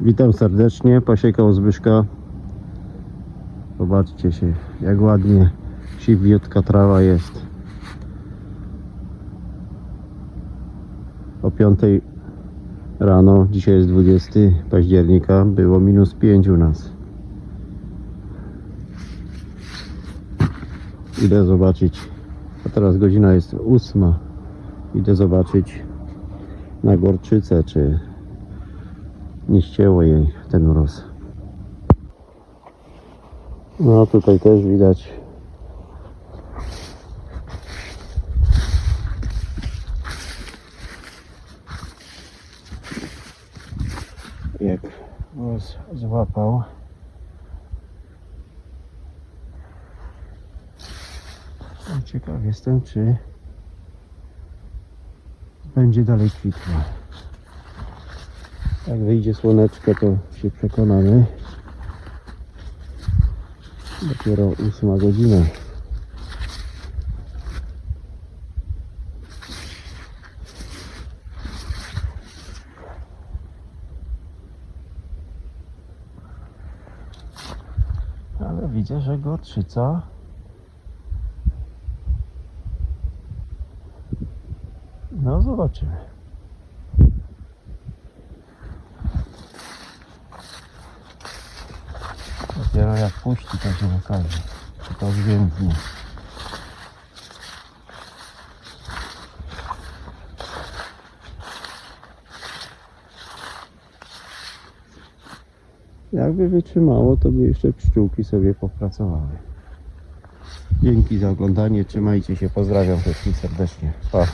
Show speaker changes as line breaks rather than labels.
Witam serdecznie, pasiekał Zbyszka. Zobaczcie się, jak ładnie siwiutka trawa jest. O 5 rano, dzisiaj jest 20 października, było minus 5 u nas. Idę zobaczyć, a teraz godzina jest 8. Idę zobaczyć na Gorczycę, czy nie ścięło jej ten mróz. No tutaj też widać jak mróz złapał. Ciekaw jestem, czy będzie dalej kwitła. Jak wyjdzie słoneczko, to się przekonamy. Dopiero ósma godzina. Ale widzę, że gorczyca No zobaczymy. Dopiero jak puści, to się okaże. Czy to zwiędnie. Jakby wytrzymało, to by jeszcze pszczółki sobie popracowały. Dzięki za oglądanie, trzymajcie się, pozdrawiam wszystkich serdecznie. Pa.